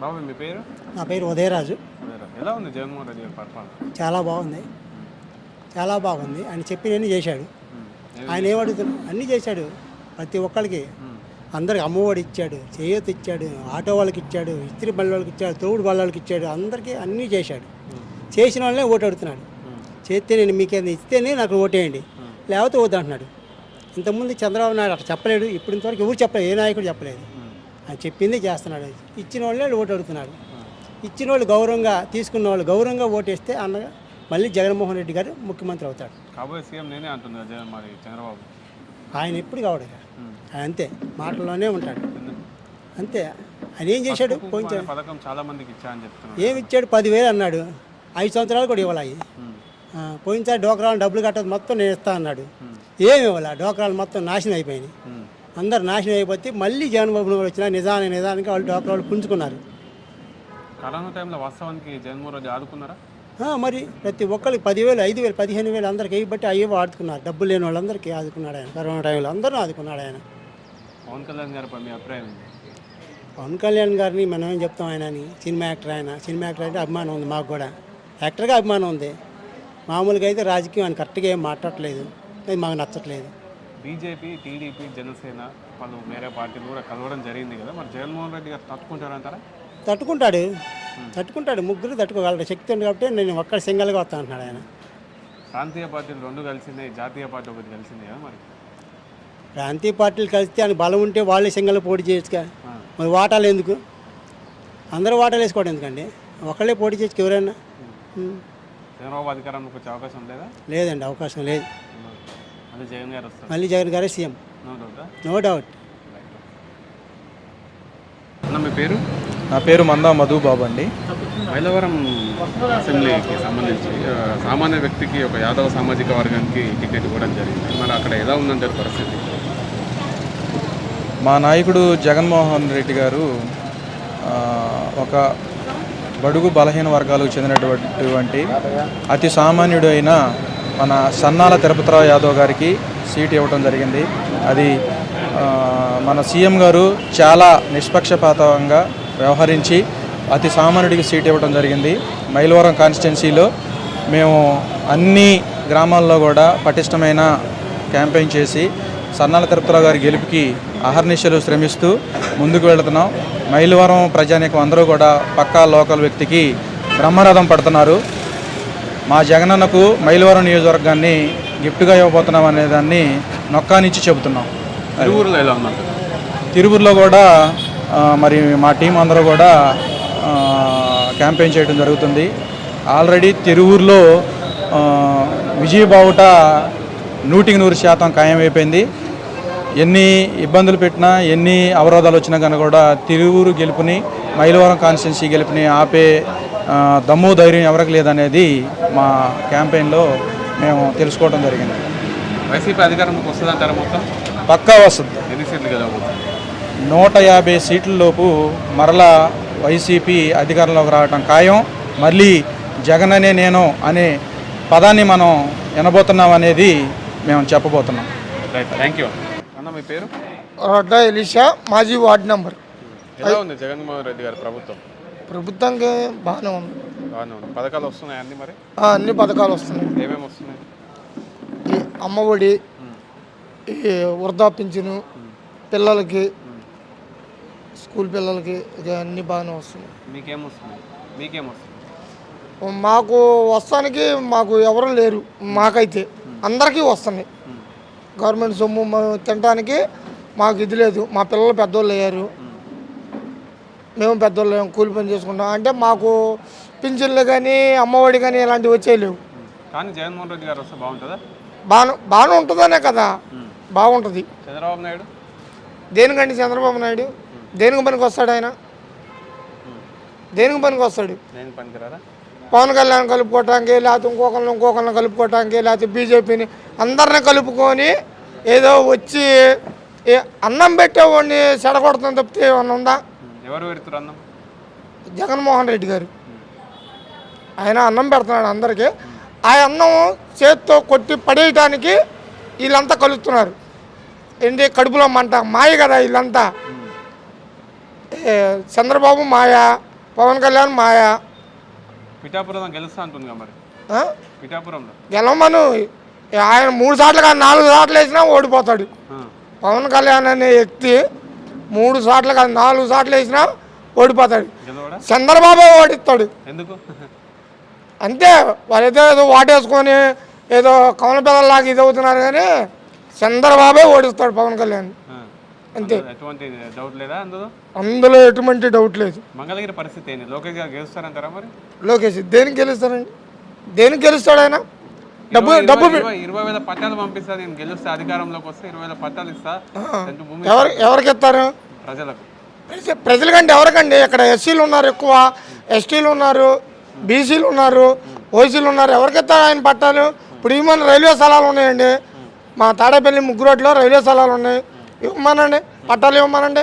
బాబు మీ పేరు? నా పేరు ఉదయరాజు. ఎలా ఉంది జగన్మోహన్ రెడ్డి గారి పరిపాలన చాలా బాగుంది. చాలా బాగుంది. ఆయన చెప్పినవన్నీ చేశాడు. ఆయన ఏమడుగుతున్నాడు అన్నీ చేశాడు ప్రతి ఒక్కరికి. అందరికి అమ్మఒడి ఇచ్చాడు చేయూత ఇచ్చాడు ఆటో వాళ్ళకి ఇచ్చాడు ఇస్త్రీ బళ్ళ వాళ్ళకి ఇచ్చాడు తోడు బళ్ళ వాళ్ళకి ఇచ్చాడు అందరికీ అన్నీ చేశాడు. చేసిన వాళ్ళనే ఓటు అడుగుతున్నాడు. చేస్తే నేను మీకేమైనా ఇస్తేనే నాకు ఓటేయండి లేకపోతే వద్దు అంటున్నాడు ఇంతకుముందు చంద్రబాబు నాయుడు అట్లా చెప్పలేడు. ఇప్పుడు ఇంతవరకు ఎవరు చెప్పలేదు? ఏ నాయకుడు చెప్పలేదు. చెప్పింది చేస్తున్నాడు. ఇచ్చిన వాళ్ళే ఓటు అడుగుతున్నాడు. ఇచ్చిన వాళ్ళు గౌరవంగా తీసుకున్న వాళ్ళు గౌరవంగా ఓటేస్తే అన్నగా మళ్ళీ జగన్మోహన్ రెడ్డి గారు ముఖ్యమంత్రి అవుతాడు. కాబోయే సీఎం నేనే అంటున్నా జగన్ మరి చంద్రబాబు. ఆయన ఎప్పుడు కావడు. ఆయన అంతే మాటల్లోనే ఉంటాడు? అంతే ఆయన ఏం చేశాడు? కొంచెం పథకం చాలా మందికి ఇచ్చా అని చెప్తున్నాను ఏమి ఇచ్చాడు? పదివేలు అన్నాడు. ఐదు సంవత్సరాలు కూడా ఇవ్వాలి పోయినసారి డోకరాలు డబ్బులు కట్టదు మొత్తం నేను ఇస్తా అన్నాడు. ఏమి ఇవ్వాలి? డోకరాలు మొత్తం నాశనం అయిపోయినాయి. అందరు నాశనం అయిపోతే మళ్ళీ జగన్బాబు నాయుడు వచ్చిన నిజానికి నిజానికి వాళ్ళు డోకరాలు పుంజుకున్నారు. కరోనా టైంలో వాస్తవానికి జగన్మోహన్ రెడ్డి ఆదుకున్నారా? మరి ప్రతి ఒక్కరికి పదివేలు ఐదు వేలు పదిహేను వేలు అందరికి బట్టి అయ్యో ఆదుకున్నారు డబ్బులు లేని వాళ్ళందరికీ ఆదుకున్నాడు ఆయన. కరోనా టైంలో అందరూ ఆదుకున్నాడు ఆయన. పవన్ కళ్యాణ్ గారిపై మీ అభిప్రాయం? పవన్ కళ్యాణ్ గారిని మనం ఏం చెప్తాం ఆయన అని సినిమా యాక్టర్ ఆయన. సినిమా యాక్టర్ అంటే అభిమానం ఉంది మాకు కూడా. యాక్టర్గా అభిమానం ఉంది. మామూలుగా అయితే రాజకీయం ఆయన కరెక్ట్గా ఏం మాట్లాడట్లేదు. అది మాకు నచ్చట్లేదు. బీజేపీ టీడీపీ జనసేన పలు వేరే పార్టీలు కూడా కలవడం జరిగింది కదా. మరి జగన్మోహన్ రెడ్డి గారు తట్టుకుంటారంటారా? తట్టుకుంటాడు. తట్టుకుంటాడు. ముగ్గురు తట్టుకోగలరు. శక్తి ఉంది కాబట్టి నేను ఒక్కడ సింగల్గా వస్తాను అంటున్నాడు ఆయన. ప్రాంతీయ పార్టీలు రెండు కలిసిందే జాతీయ పార్టీ ఒకటి కలిసిందే కదా మరి. ప్రాంతీయ పార్టీలు కలిస్తే ఆయన బలం ఉంటే వాళ్ళే సింగల్ పోటీ చేయొచ్చుగా. ఆ. మరి వాటాలు ఎందుకు? అందరూ వాటాలు వేసుకోవడం ఎందుకండి? ఒకళ్ళే పోటీ చేయొచ్చు ఎవరైనా. చంద్రబాబు అధికారంలోకి వచ్చే అవకాశం లేదా? లేదండి అవకాశం లేదు. మళ్ళీ జగన్ గారు సీఎం. నో డౌటా నో డౌట్ అన్న మీ పేరు? నా పేరు మందా మధుబాబు అండి. మైలవరం అసెంబ్లీకి సంబంధించి సామాన్య వ్యక్తికి ఒక యాదవ సామాజిక వర్గానికి టికెట్ ఇవ్వడం జరిగింది. మరి అక్కడ ఎలా ఉందంటారు పరిస్థితి? మా నాయకుడు జగన్మోహన్ రెడ్డి గారు ఆ, ఒక బడుగు బలహీన వర్గాలకు చెందినటువంటి అతి సామాన్యుడు అయిన మన సన్నాల తిరుపతిరావు యాదవ్ గారికి సీట్ ఇవ్వడం జరిగింది. అది మన సీఎం గారు చాలా నిష్పక్షపాతంగా వ్యవహరించి అతి సామాన్యుడికి సీట్ ఇవ్వడం జరిగింది. మైలవరం కాన్స్టిట్యున్సీలో మేము అన్ని గ్రామాల్లో కూడా పటిష్టమైన క్యాంపెయిన్ చేసి సన్నాల తిరుపతిరావు గారి గెలుపుకి అహర్నిశలు శ్రమిస్తూ ముందుకు వెళుతున్నాం. మైలవరం ప్రజానీకం అందరూ కూడా పక్కా లోకల్ వ్యక్తికి బ్రహ్మరథం పడుతున్నారు. మా జగనన్నకు మైలవరం నియోజకవర్గాన్ని గిఫ్ట్గా ఇవ్వబోతున్నాం అనే దాన్ని నొక్కానిచ్చి చెబుతున్నాం. తిరువురులో ఎలా కూడా మరి మా టీం అందరూ కూడా క్యాంపెయిన్ చేయడం జరుగుతుంది. ఆల్రెడీ తిరువూరులో విజయబావుట నూటికి నూరు శాతం ఖాయమైపోయింది. ఎన్ని ఇబ్బందులు పెట్టినా ఎన్ని అవరోధాలు వచ్చినా కనుక కూడా తిరువూరు గెలుపుని మైలవరం కాన్స్టిట్యున్సీ గెలుపుని ఆపే దమ్ము ధైర్యం ఎవరికి లేదనేది మా క్యాంపెయిన్లో మేము తెలుసుకోవడం జరిగింది. వైసీపీ అధికారంలోకి వస్తుందంటారా మొత్తం? పక్కా వస్తుంది. ఎన్ని సీట్లు గెలవబోతుంది నూట యాభై సీట్లలోపు మరలా వైసీపీ అధికారంలోకి రావటం ఖాయం. మళ్ళీ జగన్ అనే నేను అనే పదాన్ని మనం వినబోతున్నాం అనేది మేము చెప్పబోతున్నాం. Right thank you. అన్న మీ పేరు? రొడ్డ ఎలిషా మాజీ వార్డు నంబర్. ఎలా ఉంది జగన్మోహన్ రెడ్డి గారి ప్రభుత్వం? ప్రభుత్వానికి బాగానే ఉంది. బాగానే ఉంది. పథకాలు వస్తున్నాయి అన్ని మరి? ఆ, అన్ని పథకాలు వస్తున్నాయి. ఏమేమి వస్తున్నాయి? ఈ అమ్మఒడి ఈ వృద్ధా పింఛను పిల్లలకి స్కూల్ పిల్లలకి ఇది అన్ని బాగానే వస్తున్నాయి. మీకేం వస్తుంది మీకేం వస్తుంది మాకు వస్తానికి మాకు ఎవరు లేరు. మాకైతే అందరికీ వస్తున్నాయి. గవర్నమెంట్ సొమ్ము మేము తినడానికి మాకు ఇది లేదు. మా పిల్లలు పెద్దోళ్ళు అయ్యారు. మేము పెద్దోళ్ళు కూలి పని చేసుకుంటాం. అంటే మాకు పింఛన్లు కానీ అమ్మఒడి కానీ ఇలాంటివి వచ్చేయలేవు కానీ జగన్మోహన్ రెడ్డి గారు వస్తే బాగుంటుందా? బాగా బాగానే ఉంటుందనే కదా. బాగుంటుంది. చంద్రబాబు నాయుడు? దేనికండి చంద్రబాబు నాయుడు? దేనికి పనికి వస్తాడు ఆయన? దేనికి పనికి వస్తాడు? పవన్ కళ్యాణ్ కలుపుకోవటానికి లేకపోతే ఇంకొకరిని ఇంకొకరిని కలుపుకోవటానికి లేకపోతే బీజేపీని అందరిని కలుపుకొని ఏదో వచ్చి అన్నం పెట్టేవాడిని చెడగొడుతుంది తప్పితే ఏమన్నా ఉందా? ఎవరు పెడుతురు అన్నం? జగన్మోహన్ రెడ్డి గారు. ఆయన అన్నం పెడుతున్నాడు అందరికీ. ఆ అన్నం చేత్తో కొట్టి పడేయటానికి వీళ్ళంతా కలుస్తున్నారు. ఏంటి కడుపులో మంట? మాయ కదా వీళ్ళంతా. చంద్రబాబు మాయ పవన్ కళ్యాణ్ మాయా. పిఠాపురం గెలుస్తా అంటుంది మరి? పిఠాపురంలో. గెలవమను. ఆయన మూడు సార్లు కాదు నాలుగు సార్లు వేసినా ఓడిపోతాడు. పవన్ కళ్యాణ్ అనే వ్యక్తి మూడు సార్లు కాదు నాలుగు సార్లు వేసినా ఓడిపోతాడు. చంద్రబాబు ఓడిస్తాడు. ఎందుకు? అంతే వాళ్ళైతే ఏదో వాటేసుకొని ఏదో కమల పిల్లలాగా ఇది అవుతున్నారు కానీ చంద్రబాబే ఓడిస్తాడు పవన్ కళ్యాణ్. అంతే. అందులో ఎటువంటి డౌట్ లేదు మంగళగిరి పరిస్థితి లోకేష్ గారు గెలుస్తారంటారా మరి? లోకేష్ దేనికి గెలుస్తారండి? దేనికి గెలుస్తాడు ఆయన? డబ్బు డబ్బు ఇరవై వేల పట్టాలు పంపిస్తా నేను గెలుస్తే అధికారంలోకి వస్తే ఇరవై వేల పట్టాలు ఇస్తా. ఎవరు ఎవరికి ఇస్తారు? ప్రజలకు. ప్రజ- ప్రజలకంటే ఎవరికండి? ఇక్కడ ఎస్సీలు ఉన్నారు ఎక్కువ. ఎస్టీలు ఉన్నారు బీసీలు ఉన్నారు ఓసీలు ఉన్నారు. ఎవరికి ఇస్తారు ఆయన పట్టాలు? ఇప్పుడు ఇవ్వమని రైల్వే స్థలాలు ఉన్నాయండి. మా తాడేపల్లి ముగ్గురోడ్లో రైల్వే స్థలాలు ఉన్నాయి. ఇవ్వమనండి. పట్టాలు ఇవ్వమనండి.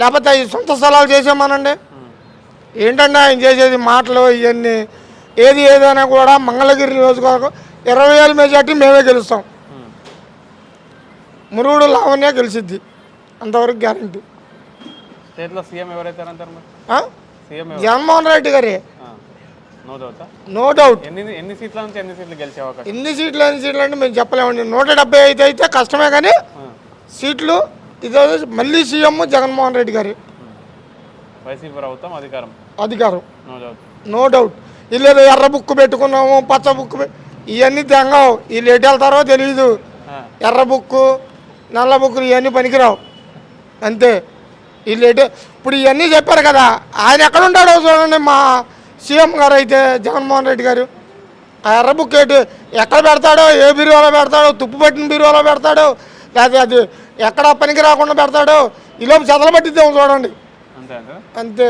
లేకపోతే సొంత స్థలాలు చేసేమనండి ఏంటంటే ఆయన చేసేది? మాటలు ఇవన్నీ. ఏది ఏదైనా కూడా మంగళగిరి నియోజకవర్గం ఇరవై వేల మెజార్టీ మేమే గెలుస్తాం. మురుగుడు లావణ్య గెలిచిద్ది. అంతవరకు గ్యారంటీ. స్టేట్లో సీఎం జగన్మోహన్ రెడ్డి గారి. నో డౌట్ ఎన్ని ఎన్ని సీట్ల నుంచి ఎన్ని సీట్లు గెలిచే అవకాశం? ఎన్ని సీట్లు ఎన్ని సీట్లు అంటే మేము చెప్పలేమండి నూట డెబ్బై ఐదు అయితే కష్టమే కానీ. సీట్లు ఇదే మళ్ళీ సీఎం జగన్మోహన్ రెడ్డి గారి. వైసీపీ ప్రభుత్వం అధికారం? అధికారం. నో డౌట్ నో డౌట్ వీళ్ళు ఎర్ర బుక్ పెట్టుకున్నాము పచ్చ బుక్ ఇవన్నీ తెంగవు. వీళ్ళు ఎటు వెళ్తారో తెలియదు ఎర్ర బుక్కు నల్ల బుక్కులు ఇవన్నీ పనికిరావు. అంతే. వీళ్ళు ఎటు ఇప్పుడు ఇవన్నీ చెప్పారు కదా ఆయన ఎక్కడ ఉంటాడో చూడండి మా సీఎం గారు అయితే జగన్మోహన్ రెడ్డి గారు. ఆ ఎర్ర బుక్ ఎటు ఎక్కడ పెడతాడో ఏ బీరువాలో పెడతాడో తుప్పు పట్టిన బీరువాలో పెడతాడో లేకపోతే అది ఎక్కడ పనికి రాకుండా పెడతాడో ఈలోపు చెదలు పట్టిద్దాం చూడండి. అంతే అంతే.